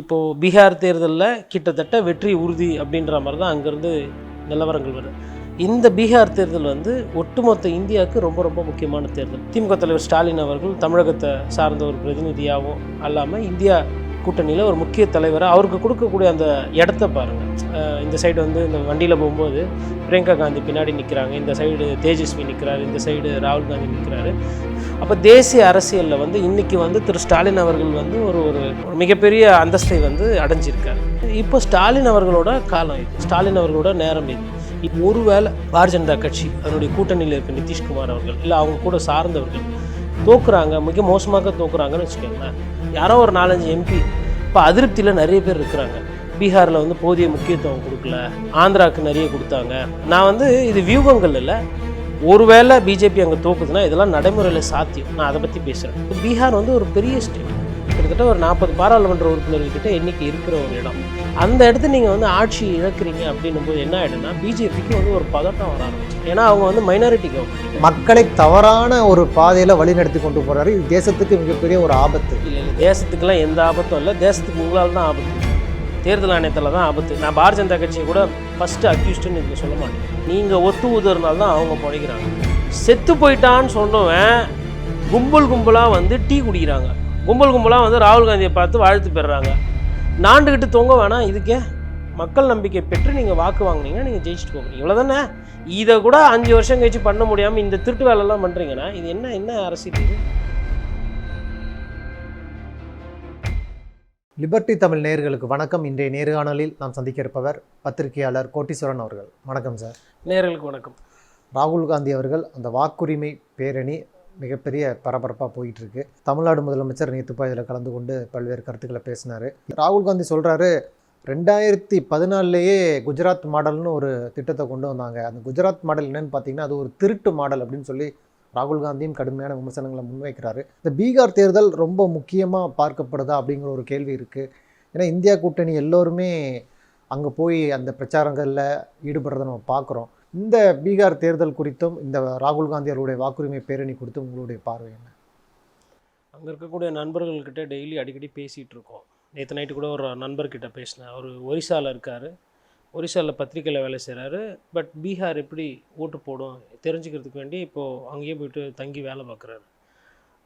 இப்போது பீகார் தேர்தலில் கிட்டத்தட்ட வெற்றி உறுதி அப்படின்ற மாதிரி தான் அங்கேருந்து நிலவரங்கள் வருது. இந்த பீகார் தேர்தல் வந்து ஒட்டுமொத்த இந்தியாவுக்கு ரொம்ப ரொம்ப முக்கியமான தேர்தல். திமுக தலைவர் ஸ்டாலின் அவர்கள் தமிழகத்தை சார்ந்த ஒரு பிரதிநிதியாகவும் அல்லாமல் இந்தியா கூட்டணியில் ஒரு முக்கிய தலைவராக அவருக்கு கொடுக்கக்கூடிய அந்த இடத்த பாருங்கள் இந்த சைடு வந்து இந்த வண்டியில் போகும்போது பிரியங்கா காந்தி பின்னாடி நிற்கிறாங்க இந்த சைடு தேஜஸ்வி நிற்கிறாரு இந்த சைடு ராகுல் காந்தி நிற்கிறாரு அப்போ தேசிய அரசியலில் வந்து இன்றைக்கி வந்து திரு ஸ்டாலின் அவர்கள் வந்து ஒரு ஒரு ஒரு மிகப்பெரிய அந்தஸ்தை வந்து அடைஞ்சிருக்காரு. இப்போ ஸ்டாலின் அவர்களோட காலம் இது. ஸ்டாலின் அவர்களோட நேரம் இது. இப்போ ஒருவேளை பாரதிய ஜனதா கட்சி அதனுடைய கூட்டணியில் இருக்க நிதிஷ்குமார் அவர்கள் இல்லை அவங்க கூட சார்ந்தவர்கள் தோக்குறாங்க மிக மோசமாக தோக்குறாங்கன்னு வச்சுக்கோங்களேன். யாரோ ஒரு நாலஞ்சு எம்பி இப்போ அதிருப்தியில் நிறைய பேர் இருக்கிறாங்க. பீகாரில் வந்து போதிய முக்கியத்துவம் கொடுக்கல. ஆந்திராவுக்கு நிறைய கொடுத்தாங்க. நான் வந்து இது வியூகங்கள் இல்லை. ஒருவேளை பிஜேபி அங்கே தோக்குதுன்னா இதெல்லாம் நடைமுறையில் சாத்தியம். நான் அதை பற்றி பேசுகிறேன் பீகார் வந்து ஒரு பெரிய ஸ்டேட் கிட்டத்தட்ட ஒரு நாற்பது பாராளுமன்ற உறுப்பினர்கள்கிட்ட எண்ணிக்கை இருக்கிற ஒரு இடம். அந்த இடத்துல நீங்கள் வந்து ஆட்சி இழக்கிறீங்க அப்படின்னும் போது என்ன ஆகிடும்னா பிஜேபிக்கு வந்து ஒரு பதட்டம் வர ஆரம்பிச்சு ஏன்னா அவங்க வந்து மைனாரிட்டி கவர்மெண்ட் மக்களை தவறான ஒரு பாதையில் வழிநடத்தி கொண்டு போறாரு. இது தேசத்துக்கு மிகப்பெரிய ஒரு ஆபத்து. இல்லை இல்லை தேசத்துக்கெல்லாம் எந்த ஆபத்தும் இல்லை. தேசத்துக்கு உங்களால் தான் ஆபத்து. தேர்தல் ஆணையத்தில் தான் ஆபத்து. நான் பாரதிய ஜனதா கட்சியை கூட ஃபஸ்ட்டு அக்யூஸ்டுன்னு இதில் சொல்ல மாட்டேன் நீங்கள் ஒத்து ஊதுறதுனால தான் அவங்க பிழைக்கிறாங்க. செத்து போயிட்டான்னு சொன்னவன் கும்பல் கும்பலாக வந்து டீ குடிக்கிறாங்க. கும்பல் கும்பலாக வந்து ராகுல் காந்தியை பார்த்து வாழ்த்து பெறுறாங்க. நாண்டுக்கிட்டு தொங்க வேணாம் இதுக்கே மக்கள் நம்பிக்கை பெற்று நீங்கள் வாக்கு வாங்குனீங்கன்னா நீங்கள் ஜெயிச்சுட்டு போகிறீங்க இவ்வளோ தானே இதை கூட அஞ்சு வருஷம் கழிச்சு பண்ண முடியாமல் இந்த திருட்டு வேலைலாம் பண்ணுறீங்கன்னா இது என்ன என்ன அரசியல் இது? லிபர்டி தமிழ் நேயர்களுக்கு வணக்கம். இன்றைய நேர்காணலில் நாம் சந்திக்க இருப்பவர் பத்திரிகையாளர் கோட்டீஸ்வரன் அவர்கள். வணக்கம் சார். நேர்களுக்கு வணக்கம். ராகுல் காந்தி அவர்கள் அந்த வாக்குரிமை பேரணி மிகப்பெரிய பரபரப்பாக போயிட்டுருக்கு. தமிழ்நாடு முதலமைச்சர் நீத்துப்பா இதில் கலந்து கொண்டு பல்வேறு கருத்துக்களை பேசினார். ராகுல் காந்தி சொல்கிறாரு ரெண்டாயிரத்தி பதினாலுலேயே குஜராத் மாடல்னு ஒரு திட்டத்தை கொண்டு வந்தாங்க. அந்த குஜராத் மாடல் என்னென்னு பார்த்தீங்கன்னா அது ஒரு திருட்டு மாடல் அப்படின்னு சொல்லி ராகுல் காந்தியும் கடுமையான விமர்சனங்களை முன்வைக்கிறாரு. இந்த பீகார் தேர்தல் ரொம்ப முக்கியமாக பார்க்கப்படுதா அப்படிங்கிற ஒரு கேள்வி இருக்குது ஏன்னா இந்தியா கூட்டணி எல்லோருமே அங்கே போய் அந்த பிரச்சாரங்களில் ஈடுபடுறதை நம்ம பார்க்குறோம் இந்த பீகார் தேர்தல் குறித்தும் இந்த ராகுல் காந்தி அவருடைய வாக்குரிமை பேரணி குறித்தும் உங்களுடைய பார்வை என்ன? அங்கே இருக்கக்கூடிய நண்பர்கள்கிட்ட டெய்லி அடிக்கடி பேசிகிட்டு இருக்கோம். நேற்று நைட்டு கூட ஒரு நண்பர்கிட்ட பேசினேன். அவர் ஒரிசாவில் இருக்கார். ஒரிசாவில் பத்திரிக்கையில் வேலை செய்கிறாரு பட் பீகார் எப்படி ஓட்டு போடும் தெரிஞ்சுக்கிறதுக்கு வேண்டி இப்போது அங்கேயே போயிட்டு தங்கி வேலை பார்க்குறாரு.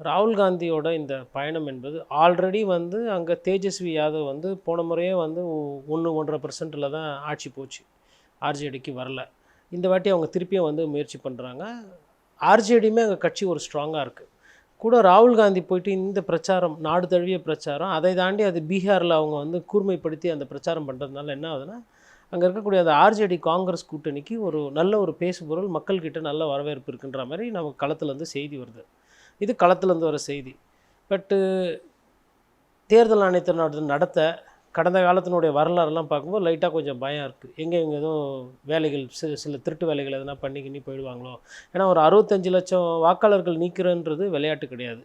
ராகுல் காந்தியோட இந்த பயணம் என்பது ஆல்ரெடி வந்து அங்கே தேஜஸ்வி யாதவ் வந்து போன முறையே வந்து ஒன்று ஒன்றரை பர்சன்ட்டில் தான் ஆட்சி போச்சு. ஆர்ஜேடிக்கு வரல. இந்த வாட்டி அவங்க திருப்பியும் வந்து முயற்சி பண்ணுறாங்க ஆர்ஜேடியுமே அங்கே கட்சி ஒரு ஸ்ட்ராங்காக இருக்குது கூட ராகுல் காந்தி போயிட்டு இந்த பிரச்சாரம் நாடு தழுவிய பிரச்சாரம் அதை தாண்டி அது பீகாரில் அவங்க வந்து கூர்மைப்படுத்தி அந்த பிரச்சாரம் பண்ணுறதுனால என்ன ஆகுதுன்னா அங்கே இருக்கக்கூடிய அந்த ஆர்ஜேடி காங்கிரஸ் கூட்டணிக்கு ஒரு நல்ல ஒரு பேசுபொருள் மக்கள்கிட்ட நல்ல வரவேற்பு இருக்குன்ற மாதிரி நமக்கு களத்துலேருந்து செய்தி வருது. இது களத்துலேருந்து வர செய்தி. பட்டு தேர்தல் ஆணையத்தினோட நடத்த கடந்த காலத்தினுடைய வரலாறுலாம் பார்க்கும்போது லைட்டாக கொஞ்சம் பயம் இருக்குது எங்கே இவங்க எதுவும் வேலைகள் சில சில திருட்டு வேலைகள் எதனா பண்ணி கிண்ணி போயிடுவாங்களோ? ஏன்னா ஒரு அறுபத்தஞ்சு லட்சம் வாக்காளர்கள் நீக்கிறன்றது விளையாட்டு கிடையாது.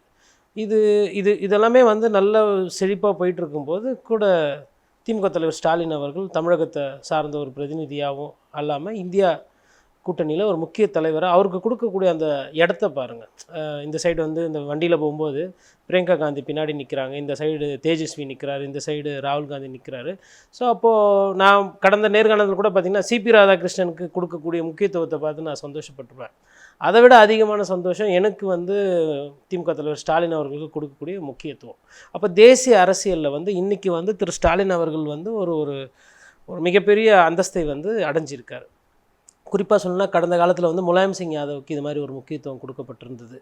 இது இது இதெல்லாமே வந்து நல்ல செழிப்பாக போயிட்டு இருக்கும்போது கூட திமுக தலைவர் ஸ்டாலின் அவர்கள் தமிழகத்தை சார்ந்த ஒரு பிரதிநிதியாகவும் அல்லாமல் இந்தியா கூட்டணியில் ஒரு முக்கிய தலைவராக அவருக்கு கொடுக்கக்கூடிய அந்த இடத்த பாருங்கள் இந்த சைடு வந்து இந்த வண்டியில் போகும்போது பிரியங்கா காந்தி பின்னாடி நிற்கிறாங்க இந்த சைடு தேஜஸ்வி நிற்கிறாரு இந்த சைடு ராகுல் காந்தி நிற்கிறாரு ஸோ அப்போது நான் கடந்த நேர்காணத்தில் கூட பார்த்திங்கன்னா சிபி ராதாகிருஷ்ணனுக்கு கொடுக்கக்கூடிய முக்கியத்துவத்தை பார்த்து நான் சந்தோஷப்பட்டுருவேன் அதை விட அதிகமான சந்தோஷம் எனக்கு வந்து திமுக தலைவர் ஸ்டாலின் அவர்களுக்கு கொடுக்கக்கூடிய முக்கியத்துவம். அப்போ தேசிய அரசியலில் வந்து இன்றைக்கி வந்து திரு ஸ்டாலின் அவர்கள் வந்து ஒரு ஒரு ஒரு மிகப்பெரிய அந்தஸ்தை வந்து அடைஞ்சிருக்கார். குறிப்பாக சொல்லணும்னா கடந்த காலத்தில் வந்து முலாயம் சிங் யாதவுக்கு இது மாதிரி ஒரு முக்கியத்துவம் கொடுக்கப்பட்டிருந்தது.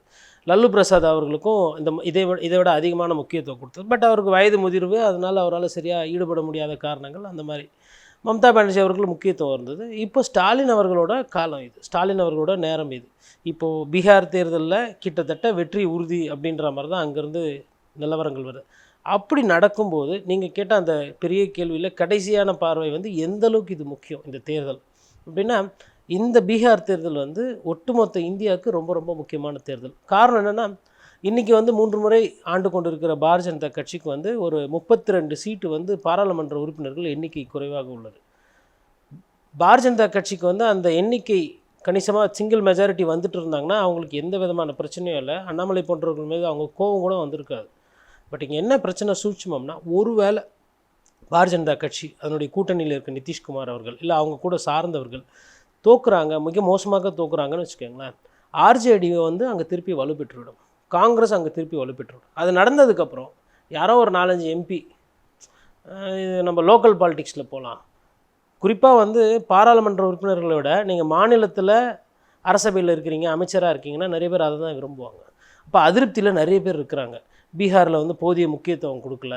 லல்லு பிரசாத் அவர்களுக்கும் இந்த இதை விட இதை விட அதிகமான முக்கியத்துவம் கொடுத்தது. பட் அவருக்கு வயது முதிர்வு அதனால் அவரால் சரியாக ஈடுபட முடியாத காரணங்கள் அந்த மாதிரி. மம்தா பானர்ஜி அவர்கள் முக்கியத்துவம் இருந்தது. இப்போ ஸ்டாலின் அவர்களோட காலம் இது. ஸ்டாலின் அவர்களோட நேரம் இது. இப்போது பீகார் தேர்தலில் கிட்டத்தட்ட வெற்றி உறுதி அப்படின்ற மாதிரி தான் அங்கேருந்து நிலவரங்கள் வருது. அப்படி நடக்கும்போது நீங்கள் கேட்ட அந்த பெரிய கேள்வியில் கடைசியான பார்வை வந்து எந்த அளவுக்கு இது முக்கியம் இந்த தேர்தல்? அப்படின்னா இந்த பீகார் தேர்தல் வந்து ஒட்டுமொத்த இந்தியாவுக்கு ரொம்ப ரொம்ப முக்கியமான தேர்தல். காரணம் என்னென்னா இன்றைக்கி வந்து மூன்று முறை ஆண்டு கொண்டிருக்கிற பாரதிய ஜனதா கட்சிக்கு வந்து ஒரு முப்பத்தி ரெண்டு சீட்டு வந்து பாராளுமன்ற உறுப்பினர்கள் எண்ணிக்கை குறைவாக உள்ளது. பாரதிய ஜனதா கட்சிக்கு வந்து அந்த எண்ணிக்கை கணிசமாக சிங்கிள் மெஜாரிட்டி வந்துட்டு இருந்தாங்கன்னா அவங்களுக்கு எந்த விதமான பிரச்சனையும் இல்லை. அண்ணாமலை போன்றவர்கள் மீது அவங்க கோபம் கூட வந்திருக்காது. பட் இங்கே என்ன பிரச்சனை சூட்சமம்னா ஒருவேளை பாரதிய ஜனதா கட்சி அதனுடைய கூட்டணியில் இருக்க நிதிஷ்குமார் அவர்கள் இல்லை அவங்க கூட சார்ந்தவர்கள் தோக்குறாங்க மிக மோசமாக தோக்குறாங்கன்னு வச்சுக்கோங்களேன். ஆர்ஜேடி வந்து அங்கே திருப்பி வலுப்பெற்றுவிடும். காங்கிரஸ் அங்கே திருப்பி வலுப்பெற்றுவிடும். அது நடந்ததுக்கப்புறம் யாரோ ஒரு நாலஞ்சு எம்பி நம்ம லோக்கல் பாலிடிக்ஸில் போகலாம் குறிப்பாக வந்து பாராளுமன்ற உறுப்பினர்களை விட நீங்கள் மாநிலத்தில் அரசபையில் இருக்கிறீங்க அமைச்சராக இருக்கீங்கன்னா நிறைய பேர் அதை தான் விரும்புவாங்க. அப்போ அதிருப்தியில் நிறைய பேர் இருக்கிறாங்க. பீகாரில் வந்து போதிய முக்கியத்துவம் கொடுக்கல.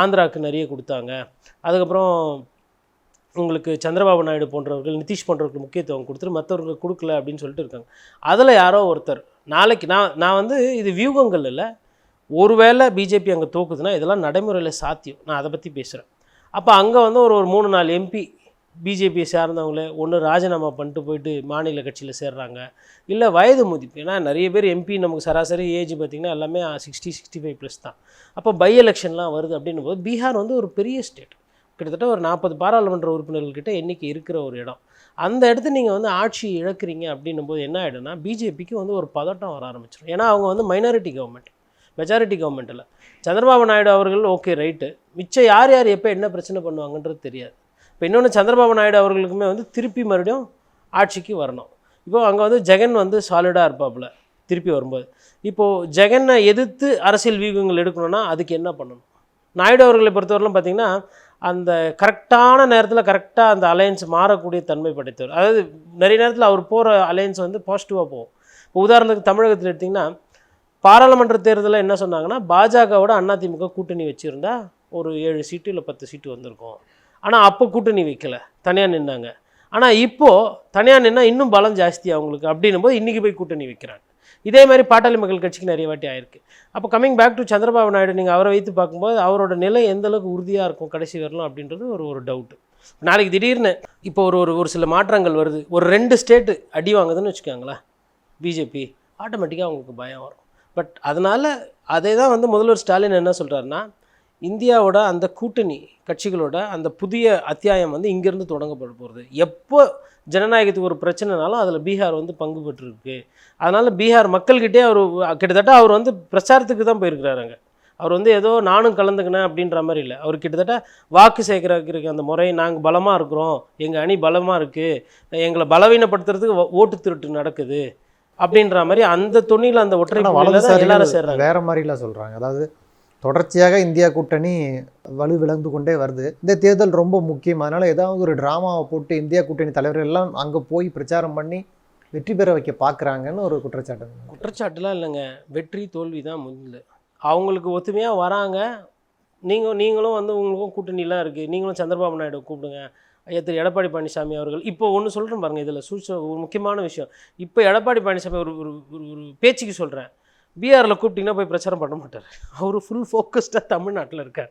ஆந்திராவுக்கு நிறைய கொடுத்தாங்க. அதுக்கப்புறம் உங்களுக்கு சந்திரபாபு நாயுடு போன்றவர்கள் நிதிஷ் போன்றவர்கள் முக்கியத்துவம் கொடுத்துட்டு மற்றவர்கள் கொடுக்கல அப்படின்னு சொல்லிட்டு இருக்காங்க. அதில் யாரோ ஒருத்தர். நாளைக்கு நான் நான் வந்து இது வியூகங்கள் இல்லை. ஒருவேளை பிஜேபி அங்கே தோக்குதுன்னா இதெல்லாம் நடைமுறையில் சாத்தியம். நான் அதை பற்றி பேசுகிறேன் அப்போ அங்கே வந்து ஒரு ஒரு மூணு நாலு எம்பி பிஜேபியை சார்ந்தவங்களே ஒன்று ராஜினாமா பண்ணிட்டு போயிட்டு மாநில கட்சியில் சேர்றாங்க. இல்லை வயது முதிப்பு ஏன்னா நிறைய பேர் எம்பி நமக்கு சராசரி ஏஜ் பார்த்திங்கன்னா எல்லாமே சிக்ஸ்டி சிக்ஸ்டி ஃபைவ் ப்ளஸ் தான். அப்போ பை எலெக்ஷன்லாம் வருது அப்படின்னும் போது பீகார் வந்து ஒரு பெரிய ஸ்டேட் கிட்டத்தட்ட ஒரு நாற்பது பாராளுமன்ற உறுப்பினர்கள்கிட்ட எண்ணிக்கை இருக்கிற ஒரு இடம். அந்த இடத்து நீங்கள் வந்து ஆட்சி இழக்கிறீங்க அப்படின்னும் போது என்ன ஆகிடும்னா பிஜேபிக்கு வந்து ஒரு பதட்டம் வர ஆரம்பிச்சிடும் ஏன்னா அவங்க வந்து மைனாரிட்டி கவர்மெண்ட் மெஜாரிட்டி கவர்மெண்ட்டில் சந்திரபாபு நாயுடு அவர்கள் ஓகே ரைட்டு மிச்சம் யார் யார் எப்போ என்ன பிரச்சனை பண்ணுவாங்கன்றது தெரியாது. இப்போ இன்னொன்று சந்திரபாபு நாயுடு அவர்களுக்குமே வந்து திருப்பி மறுபடியும் ஆட்சிக்கு வரணும். இப்போ அங்கே வந்து ஜெகன் வந்து சாலிடாக இருப்பாப்புல திருப்பி வரும்போது. இப்போது ஜெகனை எதிர்த்து அரசியல் வியூகங்கள் எடுக்கணும்னா அதுக்கு என்ன பண்ணணும்? நாயுடு அவர்களை பொறுத்தவரையிலும் பார்த்தீங்கன்னா அந்த கரெக்டான நேரத்தில் கரெக்டாக அந்த அலையன்ஸ் மாறக்கூடிய தன்மை படைத்தவர். அதாவது நிறைய நேரத்தில் அவர் போகிற அலையன்ஸ் வந்து பாசிட்டிவாக போகும். இப்போ உதாரணத்துக்கு தமிழகத்தில் எடுத்திங்கன்னா பாராளுமன்ற தேர்தலில் என்ன சொன்னாங்கன்னா பாஜகவோட அதிமுக கூட்டணி வச்சுருந்தா ஒரு ஏழு சீட்டு இல்லை பத்து சீட்டு வந்திருக்கும். ஆனால் அப்போ கூட்டணி வைக்கலை. தனியாக நின்னாங்க. ஆனால் இப்போது தனியாக நின்னால் இன்னும் பலம் ஜாஸ்தி அவங்களுக்கு. அப்படின்னும் போது இன்றைக்கி போய் கூட்டணி வைக்கிறாங்க. இதே மாதிரி பாட்டாளி மக்கள் கட்சிக்கு நிறைய வாட்டி ஆயிருக்கு. அப்போ coming back to Chandrababu Naidu நீங்கள் அவரை வைத்து பார்க்கும்போது அவரோட நிலை எந்த அளவுக்கு உறுதியாக இருக்கும் கடைசி வரலாம் அப்படின்றது ஒரு ஒரு டவுட்டு நாளைக்கு திடீர்னு இப்போ ஒரு ஒரு ஒரு சில மாற்றங்கள் வருது. ஒரு ரெண்டு ஸ்டேட்டு அடி வாங்குதுன்னு வச்சுக்கோங்களேன். பிஜேபி ஆட்டோமேட்டிக்காக அவங்களுக்கு பயம் வரும். பட் அதனால் அதே தான் வந்து முதல்வர் ஸ்டாலின் என்ன சொல்கிறாருன்னா இந்தியாவோட அந்த கூட்டணி கட்சிகளோட அந்த புதிய அத்தியாயம் வந்து இங்கேருந்து தொடங்கப்பட போகிறது எப்போ ஜனநாயகத்துக்கு ஒரு பிரச்சனைனாலும் அதில் பீகார் வந்து பங்கு பெற்றிருக்கு. அதனால் பீகார் மக்கள்கிட்டே அவர் கிட்டத்தட்ட அவர் வந்து பிரச்சாரத்துக்கு தான் போயிருக்கிறாருங்க அவர் வந்து ஏதோ நானும் கலந்துக்கினேன் அப்படின்ற மாதிரி இல்லை. அவர் கிட்டத்தட்ட வாக்கு சேகரிக்கிறதுக்கு அந்த முறை நாங்கள் பலமாக இருக்கிறோம். எங்கள் அணி பலமாக இருக்குது எங்களை பலவீனப்படுத்துறதுக்கு ஓட்டு திருட்டு நடக்குது. அப்படின்ற மாதிரி அந்த துணியில் அந்த ஒற்றை எல்லாரும் சேர்றாங்க. வேற மாதிரிலாம் சொல்றாங்க. அதாவது தொடர்ச்சியாக இந்தியா கூட்டணி வலு விளந்து கொண்டே வருது. இந்த தேர்தல் ரொம்ப முக்கியம். அதனால் ஏதாவது ஒரு ட்ராமாவை போட்டு இந்தியா கூட்டணி தலைவர்கள் எல்லாம் அங்கே போய் பிரச்சாரம் பண்ணி வெற்றி பெற வைக்க பார்க்குறாங்கன்னு ஒரு குற்றச்சாட்டு. குற்றச்சாட்டுலாம் இல்லைங்க. வெற்றி தோல்வி தான் முதல்ல. அவங்களுக்கு ஒத்துமையாக வராங்க. நீங்கள் நீங்களும் வந்து உங்களுக்கும் கூட்டணிலாம் இருக்குது நீங்களும் சந்திரபாபு நாயுடு கூப்பிடுங்க. ஐயா திரு எடப்பாடி பழனிசாமி அவர்கள். இப்போ ஒன்று சொல்கிறேன் பாருங்கள் இதில். சூழ்ச்சி ஒரு முக்கியமான விஷயம். இப்போ எடப்பாடி பழனிசாமி ஒரு ஒரு ஒரு ஒரு பேச்சுக்கு சொல்கிறேன் பிஆரில் கூப்பிட்டிங்கன்னா போய் பிரச்சாரம் பண்ண மாட்டார். அவர் ஃபுல் ஃபோக்கஸ்டாக தமிழ்நாட்டில் இருக்கார்.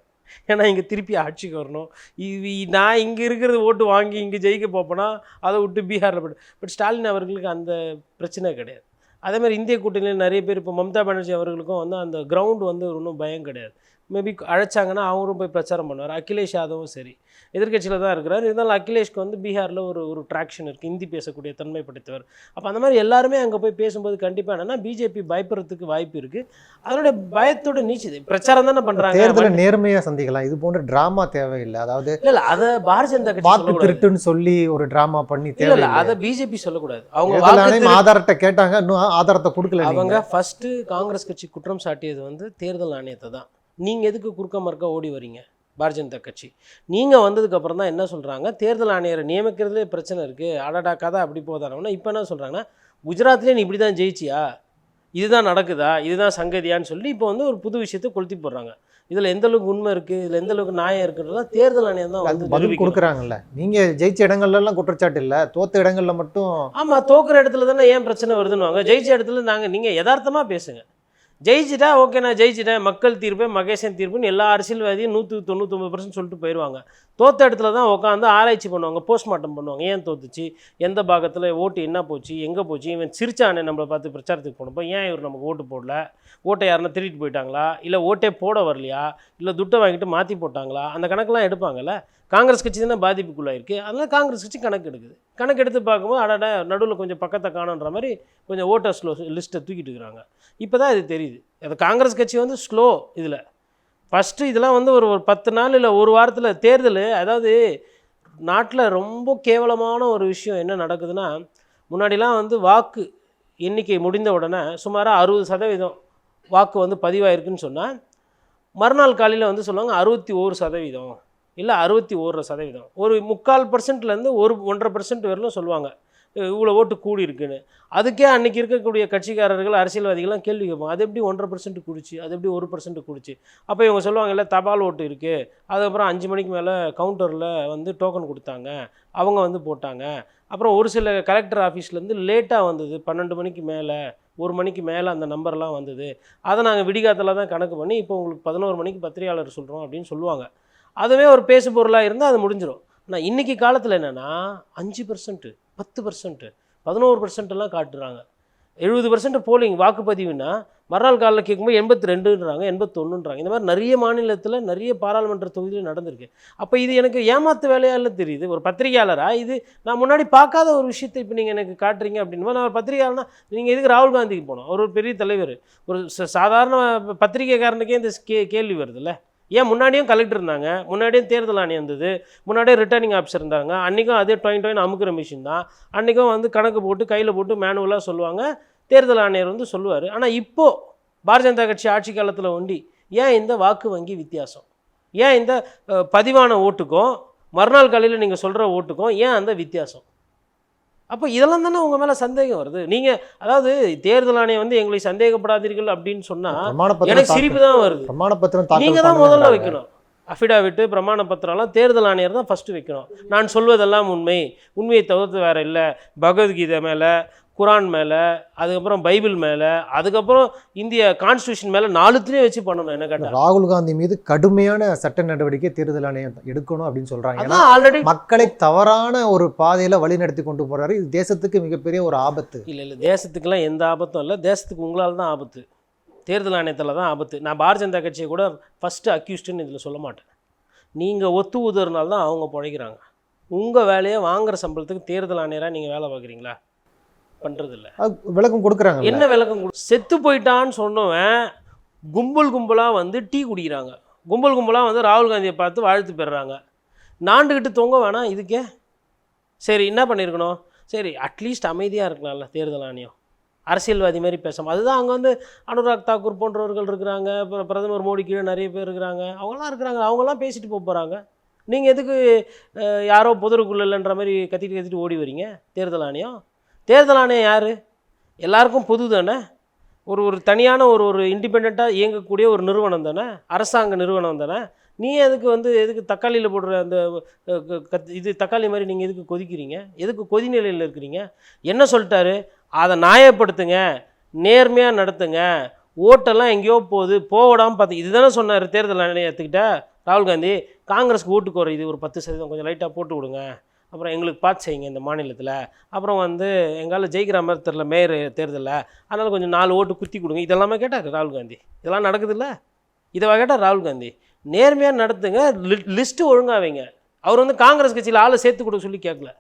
ஏன்னா இங்கே திருப்பி ஆட்சிக்கு வரணும். இது நான் இங்கே இருக்கிறது ஓட்டு வாங்கி இங்கே ஜெயிக்க போப்போனா அதை விட்டு பீகாரில் போய்ட்டு பட் ஸ்டாலின் அவர்களுக்கு அந்த பிரச்சனை கிடையாது. அதே மாதிரி இந்திய கூட்டணியில் நிறைய பேர் இப்போ மம்தா பானர்ஜி அவர்களுக்கும் வந்து அந்த கிரவுண்ட் வந்து ஒன்றும் பயம் கிடையாது. மேபி அழைச்சாங்கன்னா அவரும் போய் பிரச்சாரம் பண்ணுவார். அகிலேஷ் யாதவும் சரி. எதிர்க்கட்சியில் தான் இருக்கிறார். இருந்தாலும் அகிலேஷ்க்கு வந்து பீகாரில் ஒரு ஒரு ட்ராக்ஷன் இருக்குது ஹிந்தி பேசக்கூடிய தன்மை படைத்தவர். அப்போ அந்த மாதிரி எல்லாருமே அங்கே போய் பேசும்போது கண்டிப்பாக என்னன்னா பிஜேபி பயப்படுறதுக்கு வாய்ப்பு இருக்குது அதனுடைய பயத்தோட நீச்சுது பிரச்சாரம் தானே பண்ணுறாங்க தேர்தலை நேர்மையா சந்திக்கலாம். இது போன்ற டிராமா தேவையில்லை. அதாவது இல்லை இல்லை அதை பாரதிய ஜனதா கட்சி திருட்டுன்னு சொல்லி ஒரு டிராமா பண்ணி தேவையில்லை. அதை பிஜேபி சொல்லக்கூடாது. அவங்க ஆதாரத்தை கேட்டாங்க. இன்னும் ஆதாரத்தை கொடுக்கல. அவங்க ஃபஸ்ட்டு காங்கிரஸ் கட்சி குற்றம் சாட்டியது வந்து தேர்தல் ஆணையத்தை தான். நீங்கள் எதுக்கு குறுக்க மறுக்க ஓடி வரீங்க? பாரதிய ஜனதா கட்சி. நீங்கள் வந்ததுக்கப்புறம் தான் என்ன சொல்கிறாங்க தேர்தல் ஆணையரை நியமிக்கிறதுலே பிரச்சனை இருக்குது அடடா கதை அப்படி போதானோன்னா இப்போ என்ன சொல்கிறாங்கன்னா குஜராத்லேயே நீ இப்படி தான் ஜெயிச்சியா? இதுதான் நடக்குதா? இதுதான் சங்கதியான்னு சொல்லி இப்போ வந்து ஒரு புது விஷயத்தை கொளுத்தி போடுறாங்க. இதில் எந்த அளவுக்கு உண்மை இருக்குது இதில் எந்த அளவுக்கு நியாயம் இருக்குன்றதுலாம் தேர்தல் ஆணையம் தான் வந்து பதில். கொடுக்குறாங்கல்ல. நீங்க ஜெயிச்ச இடங்கள்ல எல்லாம் குற்றச்சாட்டு இல்ல. தோத்த இடங்கள்ல மட்டும் ஆமாம் தோக்குற இடத்துல தானே ஏன் பிரச்சனை வருதுன்னு ஜெயிச்ச இடத்துல நாங்கள் நீங்கள் யதார்த்தமாக பேசுங்க. ஜெயிச்சிட்டா ஓகே நான் ஜெயிச்சிட்டேன் மக்கள் தீர்ப்பு மகேசன் தீர்ப்புன்னு எல்லா அரசியல்வாதியும் நூற்றி தொண்ணூத்தொம்பது பர்சன்ட் சொல்லிட்டு போயிடுவாங்க தோத்த இடத்துல தான் உட்காந்து ஆராய்ச்சி பண்ணுவாங்க போஸ்ட்மார்ட்டம் பண்ணுவாங்க. ஏன் தோத்துச்சு? எந்த பாகத்தில் ஓட்டு என்ன போச்சு? எங்கே போச்சு? இவன் சிரிச்சானே நம்மளை பார்த்து பிரச்சாரத்துக்கு போனப்போ ஏன் இவர் நமக்கு ஓட்டு போடல? ஓட்டை யாருன்னா திருட்டு போயிட்டாங்களா? இல்லை ஓட்டே போட வரலையா? இல்லை துட்டை வாங்கிட்டு மாற்றி போட்டாங்களா? அந்த கணக்கெல்லாம் எடுப்பாங்கல்ல? காங்கிரஸ் கட்சி தானே பாதிப்புக்குள்ளாயிருக்கு. அதனால் காங்கிரஸ் கட்சி கணக்கு எடுக்குது கணக்கு எடுத்து பார்க்கும்போது அடட நடுவில் கொஞ்சம் பக்கத்தை காணுன்ற மாதிரி கொஞ்சம் ஓட்டர் ஸ்லோ லிஸ்ட்டை தூக்கிட்டு இருக்கிறாங்க. இப்போ தான் இது தெரியுது. அது காங்கிரஸ் கட்சி வந்து ஸ்லோ இதில். ஃபஸ்ட்டு இதெல்லாம் வந்து ஒரு ஒரு பத்து நாள் இல்லை ஒரு வாரத்தில் தேர்தல். அதாவது நாட்டில் ரொம்ப கேவலமான ஒரு விஷயம் என்ன நடக்குதுன்னா முன்னாடிலாம் வந்து வாக்கு எண்ணிக்கை முடிந்த உடனே சுமாராக அறுபது சதவீதம் வாக்கு வந்து பதிவாயிருக்குன்னு சொன்னால் மறுநாள் காலையில் வந்து சொல்லுவாங்க அறுபத்தி ஒரு சதவீதம். இல்லை அறுபத்தி ஓரு சதவீதம். ஒரு முக்கால் பர்சன்ட்லேருந்து ஒரு ஒன்றரை பர்சன்ட் வரலும் சொல்லுவாங்க. இவ்வளோ ஓட்டு கூடி இருக்குன்னு அதுக்கே அன்றைக்கி இருக்கக்கூடிய கட்சிக்காரர்கள் அரசியல்வாதிகள்லாம் கேள்வி கேட்பாங்க. அது எப்படி ஒன்றரை பர்சன்ட் கூடிச்சு? அது எப்படி ஒரு பர்சன்ட் கூடிச்சு? அப்போ இவங்க சொல்லுவாங்கல்ல தபால் ஓட்டு இருக்குது அதுக்கப்புறம் அஞ்சு மணிக்கு மேலே கவுண்டரில் வந்து டோக்கன் கொடுத்தாங்க. அவங்க வந்து போட்டாங்க. அப்புறம் ஒரு சில கலெக்டர் ஆஃபீஸ்லேருந்து லேட்டாக வந்தது. பன்னெண்டு மணிக்கு மேலே ஒரு மணிக்கு மேலே அந்த நம்பர்லாம் வந்தது. அதை நாங்கள் விடிகாத்தில் தான் கணக்கு பண்ணி இப்போ உங்களுக்கு பதினோரு மணிக்கு பத்திரிகையாளர் சொல்கிறோம் அப்படின்னு சொல்லுவாங்க. அதுவே ஒரு பேசு பொருளாக இருந்தால் அது முடிஞ்சிடும் ஆனால் இன்றைக்கி காலத்தில் என்னென்னா அஞ்சு பர்சன்ட்டு பத்து பர்சன்ட்டு பதினோரு பர்சன்ட்லாம் காட்டுறாங்க. எழுபது பர்சன்ட் போலிங் வாக்குப்பதிவுனா மறுநாள் காலையில் கேட்கும்போது எண்பத்தி ரெண்டுன்றாங்க எண்பத்தொன்னுன்றாங்க. இந்த மாதிரி நிறைய மாநிலத்தில் நிறைய பாராளுமன்ற தொகுதியில் நடந்திருக்கு. அப்போ இது எனக்கு ஏமாத்து வேலையாக தெரியுது? ஒரு பத்திரிகையாளராக இது நான் முன்னாடி பார்க்காத ஒரு விஷயத்தை இப்போ நீங்கள் எனக்கு காட்டுறீங்க அப்படின்னா. நான் ஒரு பத்திரிகையாளர்னா நீங்கள் எதுக்கு ராகுல் காந்திக்கு போனோம் அவர் ஒரு பெரிய தலைவர். ஒரு ச- சாதாரண பத்திரிகைக்காரனுக்கே இந்த கே கேள்வி வருதுல்ல. ஏன் முன்னாடியும் கலெக்டர் இருந்தாங்க முன்னாடியும் தேர்தல் ஆணையம் இருந்தது முன்னாடியே ரிட்டர்னிங் ஆஃபீஸர் இருந்தாங்க அன்றைக்கும் அதே டொயின் டொயின் அமுக்கிற மிஷின் தான். அன்றைக்கும் வந்து கணக்கு போட்டு கையில் போட்டு மேனுவலாக சொல்லுவாங்க. தேர்தல் ஆணையர் வந்து சொல்லுவார். ஆனால் இப்போது பாரதிய ஜனதா கட்சி ஆட்சி காலத்தில் ஒண்டி ஏன் இந்த வாக்கு வங்கி வித்தியாசம்? ஏன் இந்த பதிவான ஓட்டுக்கும் மறுநாள் காலையில் நீங்கள் சொல்கிற ஓட்டுக்கும் ஏன் அந்த வித்தியாசம்? அப்போ இதெல்லாம் தானே உங்கள் மேலே சந்தேகம் வருது? நீங்கள் அதாவது தேர்தல் ஆணையம் வந்து எங்களை சந்தேகப்படாதீர்கள் அப்படின்னு சொன்னால் எனக்கு சிரிப்பு தான் வருது. பிரமாண பத்திரம் நீங்கள் தான் முதல்ல. வைக்கணும். அஃபிடாவிட்டு பிரமாண பத்திரம்லாம் தேர்தல் ஆணையர் தான் ஃபஸ்ட்டு வைக்கணும். நான் சொல்வதெல்லாம் உண்மை. உண்மையை தவிர்த்து வேற இல்லை. பகவத்கீதை மேலே குரான் மேலே அதுக்கப்புறம் பைபிள் மேலே அதுக்கப்புறம் இந்திய கான்ஸ்டியூஷன் மேலே நாலுத்துலேயும் வச்சு பண்ணணும் என்ன கேட்டால் ராகுல் காந்தி மீது கடுமையான சட்ட நடவடிக்கை தேர்தல் ஆணையம் எடுக்கணும் அப்படின்னு சொல்றாங்க. ஏன்னா ஆல்ரெடி மக்களை தவறான ஒரு பாதையில வழிநடத்தி கொண்டு போறாரு. இது தேசத்துக்கு மிகப்பெரிய ஒரு ஆபத்து. இல்லை இல்லை தேசத்துக்கெல்லாம் எந்த ஆபத்தும் இல்லை. தேசத்துக்கு உங்களால் தான் ஆபத்து. தேர்தல் ஆணையத்தில் தான் ஆபத்து. நான் பாரதிய ஜனதா கட்சியை கூட ஃபஸ்ட்டு அக்யூஸ்டுன்னு இதில் சொல்ல மாட்டேன். நீங்கள் ஒத்து ஊதுறதுனால தான் அவங்க பிழைக்கிறாங்க. உங்கள் வேலையை வாங்குற சம்பளத்துக்கு தேர்தல் ஆணையராக நீங்கள் வேலை பார்க்குறீங்களா? பண்ணுறதில்ல விளக்கம் கொடுக்குறாங்க என்ன விளக்கம் கொடு செத்து போயிட்டான்னு சொன்னவன் கும்பல் கும்பலாக வந்து டீ குடிக்கிறாங்க. கும்பல் கும்பலாக வந்து ராகுல் காந்தியை பார்த்து வாழ்த்து பெறுறாங்க. நாண்டுக்கிட்டு தொங்க வேணாம் இதுக்கே. சரி என்ன பண்ணியிருக்கணும் சரி அட்லீஸ்ட் அமைதியாக இருக்கலாம்ல தேர்தல் ஆணையம். அரசியல்வாதி மாதிரி பேசாமல் அதுதான் அங்கே வந்து அனுராக் தாக்கூர் போன்றவர்கள் இருக்கிறாங்க அப்புறம் பிரதமர் மோடி கீழே நிறைய பேர் இருக்கிறாங்க. அவங்களாம் இருக்கிறாங்க அவங்களாம் பேசிட்டு போக போகிறாங்க நீங்கள் எதுக்கு யாரோ புதருக்குள்ள இல்லைன்ற மாதிரி கத்திட்டு கத்திட்டு ஓடி வரீங்க தேர்தல் ஆணையம்? தேர்தல் ஆணையம் யார்? எல்லாருக்கும் பொது தானே? ஒரு ஒரு தனியான ஒரு ஒரு இண்டிபெண்ட்டாக இயங்கக்கூடிய ஒரு நிறுவனம் தானே? அரசாங்க நிறுவனம் தானே? நீ எதுக்கு வந்து எதுக்கு தக்காளியில் போடுற அந்த க- கத் இது தக்காளி மாதிரி நீங்கள் எதுக்கு கொதிக்கிறீங்க? எதுக்கு கொதிநிலையில் இருக்கிறீங்க? என்ன சொல்லிட்டாரு? அதை நியாயப்படுத்துங்க. நேர்மையாக நடத்துங்க. ஓட்டெல்லாம் எங்கேயோ போகுது. போடாமல் பார்த்து இதுதானே சொன்னார் தேர்தல் ஆணையத்துக்கிட்ட ராகுல் காந்தி. காங்கிரஸ்க்கு ஓட்டு குறையுது. ஒரு பத்து சதவீதம். கொஞ்சம் லைட்டாக போட்டு விடுங்க. அப்புறம் எங்களுக்கு பார்த்து செய்யுங்க இந்த மாநிலத்தில். அப்புறம் வந்து எங்களால் ஜெயிக்கிற மாதிரி தெரில மேயர் தேர்தலில். அதனால் கொஞ்சம் நாலு ஓட்டு குத்தி கொடுங்க. இதெல்லாமே கேட்டார் ராகுல் காந்தி. இதெல்லாம் நடக்குதுல்ல? இதை கேட்டால் ராகுல் காந்தி. நேர்மையாக நடத்துங்க லிஸ்ட்டு ஒழுங்கா வைங்க. அவர் வந்து காங்கிரஸ் கட்சியில் ஆளை சேர்த்து கொடுக்க சொல்லி கேட்கல.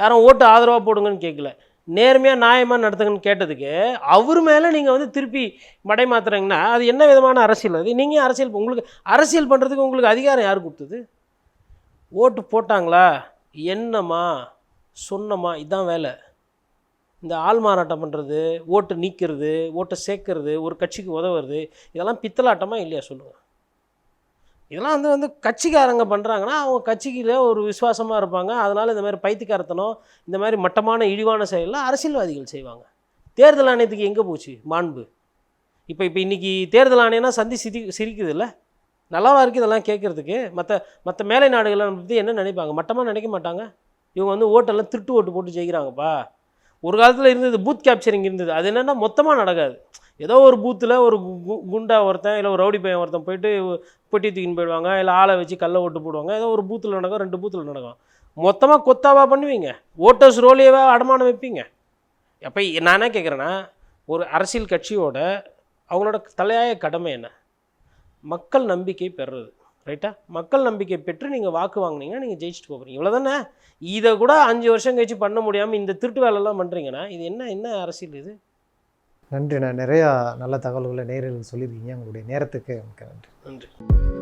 யாரும் ஓட்டு ஆதரவாக போடுங்கன்னு கேட்கல. நேர்மையாக நியாயமாக நடத்துங்கன்னு கேட்டதுக்கு அவர் மேலே நீங்கள் வந்து திருப்பி மடை மாத்துறீங்கன்னா அது என்ன விதமான அரசியல்? அது நீங்கள் அரசியல் உங்களுக்கு அரசியல் பண்ணுறதுக்கு உங்களுக்கு அதிகாரம் யார் கொடுத்தது? ஓட்டு போட்டாங்களா? என்னம்மா? சொன்னம்மா இதான் வேலை. இந்த ஆள் மாறாட்டம் பண்ணுறது ஓட்டு நீக்கிறது ஓட்டை சேர்க்கறது ஒரு கட்சிக்கு உதவுறது இதெல்லாம் பித்தலாட்டமாக இல்லையா சொல்லுங்கள் இதெல்லாம் வந்து வந்து கட்சிக்காரங்க பண்ணுறாங்கன்னா அவங்க கட்சிக்கில் ஒரு விசுவாசமாக இருப்பாங்க. அதனால் இந்த மாதிரி பைத்தியக்காரத்தனம் இந்த மாதிரி மட்டமான இழிவான செயலில் அரசியல்வாதிகள் செய்வாங்க. தேர்தல் ஆணையத்துக்கு எங்கே போச்சு? மாண்பு. இப்போ இப்போ இன்றைக்கி தேர்தல் ஆணையம்னா சந்தி சிரி சிரிக்குது இல்லை நல்லாவா இருக்குது இதெல்லாம் கேட்குறதுக்கு மற்ற மற்ற மேலை நாடுகளை பற்றி என்ன நினைப்பாங்க? மட்டமாக நினைக்க மாட்டாங்க? இவங்க வந்து ஓட்டெல்லாம் திருட்டு ஓட்டு போட்டு ஜெயிக்கிறாங்கப்பா. ஒரு காலத்தில் இருந்தது பூத் கேப்சரிங் இருந்தது. அது என்னென்னா மொத்தமாக நடக்காது. ஏதோ ஒரு பூத்தில் ஒரு கு- குண்டா ஒருத்தன் இல்லை ஒரு ரவுடி பையன் ஒருத்தன் போயிட்டு பெட்டி தூக்கின்னு போயிடுவாங்க இல்லை ஆளை வச்சு கல்லை ஓட்டு போடுவாங்க. ஏதோ ஒரு பூத்தில் நடக்கும் ரெண்டு பூத்தில் நடக்கும். மொத்தமாக கொத்தாவா பண்ணுவீங்க. ஓட்டர்ஸ் ரோலையவே அடமானம் வைப்பீங்க. அப்போ நான் என்ன கேட்குறேன்னா ஒரு அரசியல் கட்சியோட அவங்களோட தலையாய கடமை என்ன? மக்கள் நம்பிக்கை பெறுறது. ரைட்டா மக்கள் நம்பிக்கை பெற்று நீங்கள் வாக்கு வாங்குனீங்கன்னா நீங்கள் ஜெயிச்சுட்டு போகிறீங்க இவ்வளோ தானே இதை கூட அஞ்சு வருஷம் கழிச்சு பண்ண முடியாமல் இந்த திருட்டு வேலைலாம் பண்ணுறீங்கன்னா இது என்ன என்ன அரசியல் இது? நன்றிண்ணா நிறையா நல்ல தகவல்களை நேரில் சொல்லியிருக்கீங்க. உங்களுடைய நேரத்துக்கு நன்றி. நன்றி.